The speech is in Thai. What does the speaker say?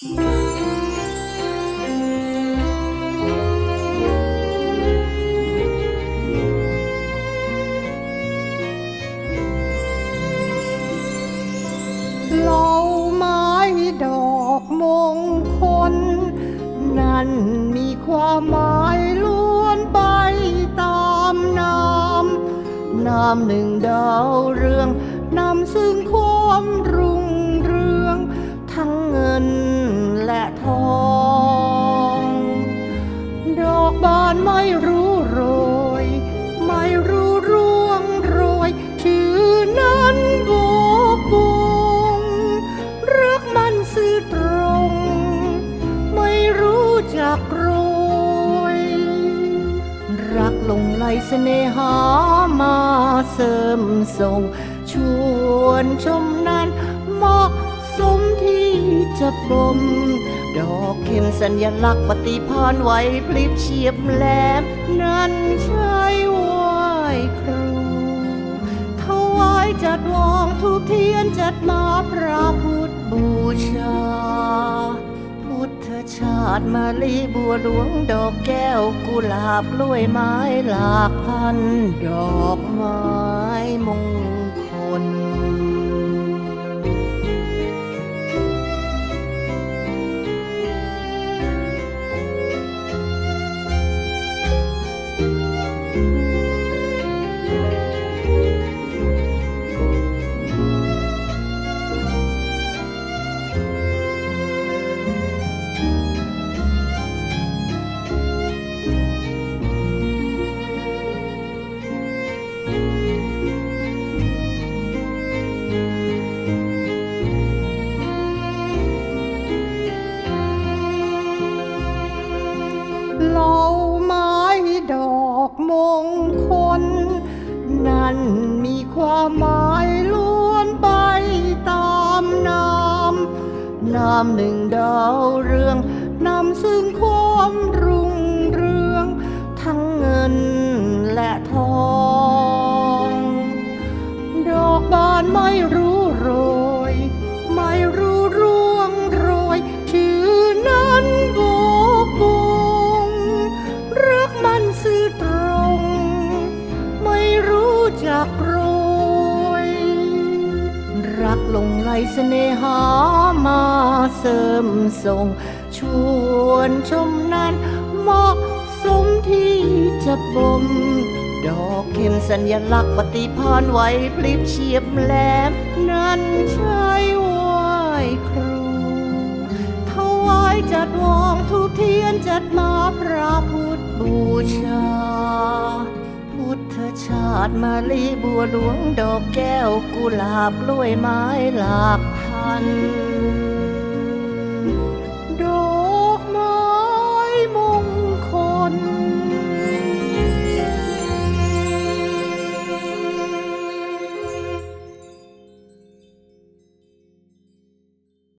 เหล่าไม้ดอกมงคล นั่นมีความหมายล้วนไปตามน้ำน้ำหนึ่งดาวเรือง บานไม่รู้โรย ไม่รู้ร่วงโรย ชื่อนั้นโบกบงรักมันซื่อตรง ไม่รู้จักโรย รักลงไหลเสน่หามาเสริมส่ง ชวนชมนั้นเหมาะ จะปมดอกเข็มสัญลักษณ์ปฏิพานไหวพลิบเฉียบแหลม นั้นใช่ไหวครูถวายจัดวางทุกเทียนจัดมาพระพุทธบูชา พุทธชาติมาลีบัวหลวงดอกแก้วกุหลาบกล้วยไม้หลากพันดอกไม้ อกมงคล นั่นมีความหมายล้วนไปตามน้ำน้ำหนึ่งดาวเรืองนำซึ่งความรู้ จักโรยรักลงไหลเสน่หามาเสริมส่ง ชวนชมนั้นเหมาะสมที่จะบ่มดอกเข็มสัญลักษณ์ปฏิพานไหวพลิบเฉียบแหลมนั้นใช่ไหวครูถวายจัดวางทุกเทียนจัดมาพระพุทธบูชา พุทธชาติมาลีบัวหลวงดอกแก้วกุหลาบกล้วยไม้หลากพัน